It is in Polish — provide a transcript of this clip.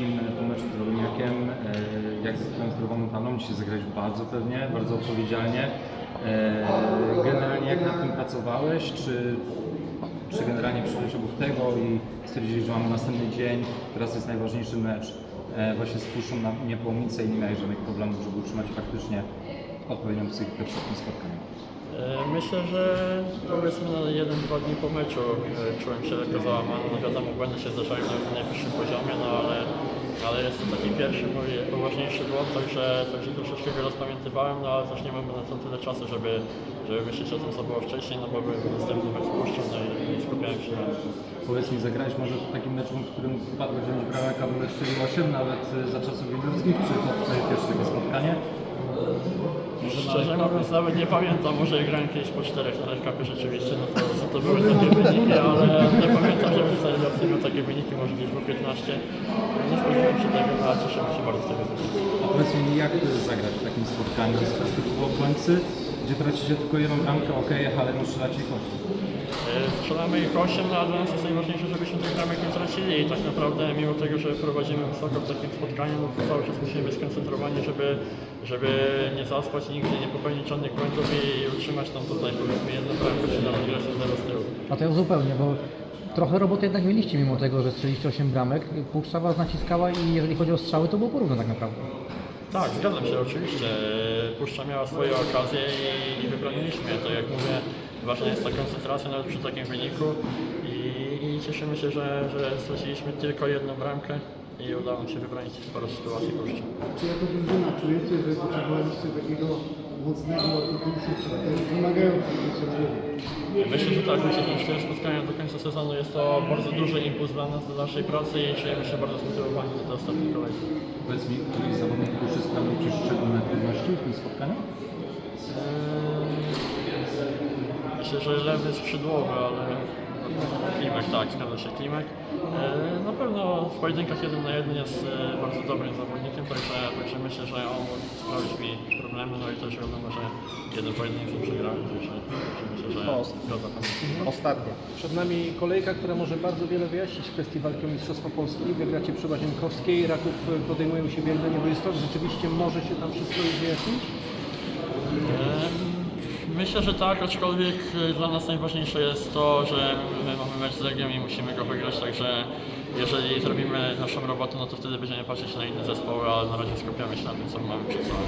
Polskim po meczu z Radomiakiem, e, jak ze swoją zdrową paną, dzisiaj zagrałeś bardzo pewnie, bardzo odpowiedzialnie. E, Generalnie jak nad tym pracowałeś, czy, czy generalnie przyszłeś obok tego i stwierdzili, że mamy następny dzień, teraz jest najważniejszy mecz e, właśnie z Puszczą na Niepołomice i nie miałeś żadnych problemów, żeby utrzymać faktycznie odpowiednią psychikę przed tym spotkaniem? E, Myślę, że powiedzmy na jeden, dwa dni po meczu e, czułem się lekko załamany. No wiadomo, błędy się zdarzają na najwyższym poziomie, no ale, ale jest to taki pierwszy mój poważniejszy błąd, także, także troszeczkę go rozpamiętywałem, no ale też nie mamy na to tyle czasu, żeby, żeby myśleć o tym, co było wcześniej, no bo był następny mecz z Puszczą, no i, skupiałem się na tym. Powiedz mi, zagrałeś może w takim meczu, w którym padło 9 bramek, a numer 8 nawet za czasów juniorskich, czy to twoje pierwsze takie spotkanie? Może Szczerze mówiąc nawet nie pamiętam, może grałem kiedyś po czterech na Redcupie rzeczywiście, no to, to były takie wyniki, ale nie pamiętam, żeby w stanie miał takie wyniki, może gdzieś było 15. Nie spodziewałem się tego, no, ale cieszymy się bardzo z tego. A powiedz mi, jak to jest zagrać w takim spotkaniu z perspektywy obrońcy, gdzie tracicie tylko jedną bramkę, okej, ale no strzelacie ich 8. E, Strzelamy ich 8, no a dla nas jest najważniejsze, żebyśmy tych bramek nie tracili i tak naprawdę mimo tego, że prowadzimy wysoko w takim spotkaniu, no to cały czas musimy być skoncentrowani, żeby, żeby nie zaspać nigdzie, nie popełnić żadnych błędów i utrzymać tam tutaj powiedzmy jedną bramkę, czy nawet grać na zero z tyłu. A to ja zupełnie, bo trochę roboty jednak mieliście mimo tego, że strzeliście 8 bramek. Puszcza was naciskała i jeżeli chodzi o strzały, to było porówno tak naprawdę. Tak, zgadzam się oczywiście. Puszcza miała swoje okazje i, i wybroniliśmy. Tak jak mówię, ważna jest ta koncentracja nawet przy takim wyniku i, i cieszymy się, że, że straciliśmy tylko jedną bramkę i udało nam się wybronić sporo sytuacji Puszczy. Czy jako drużyna czujecie, że potrzebowaliście takiego mocnego też wymagającego się Myślę, że tak, myślę, że cztery spotkania do końca sezonu jest to bardzo duży impuls dla nas, do naszej pracy i czujemy się bardzo zmotywowani do ostatniej kolejki. Powiedz mi, któryś z zawodników już sprawił Ci szczególne trudności w tym spotkaniu? Eee, Myślę, że lewy skrzydłowy, ale Klimek, tak, zgadza się, Klimek. Eee, Na pewno w pojedynkach jeden na jeden jest e, bardzo dobrym zawodnikiem, także, także myślę, że on mógł sprawić mi problemy, no i też wiadomo, że jeden pojedynek już przegrałem, także, także myślę, że go zapamiętam. Ostatnie. Przed nami kolejka, która może bardzo wiele wyjaśnić w kwestii walki o Mistrzostwo Polski. Wygracie przy Łazienkowskiej, Raków podejmują się wielne nieboistwo. Rzeczywiście może się tam wszystko już wyjaśnić? Myślę, że tak, aczkolwiek e, dla nas najważniejsze jest to, że my mamy mecz z Legią i musimy go wygrać, także jeżeli zrobimy naszą robotę, no to wtedy będziemy patrzeć na inne zespoły, ale na razie skupiamy się na tym, co mamy przed sobą.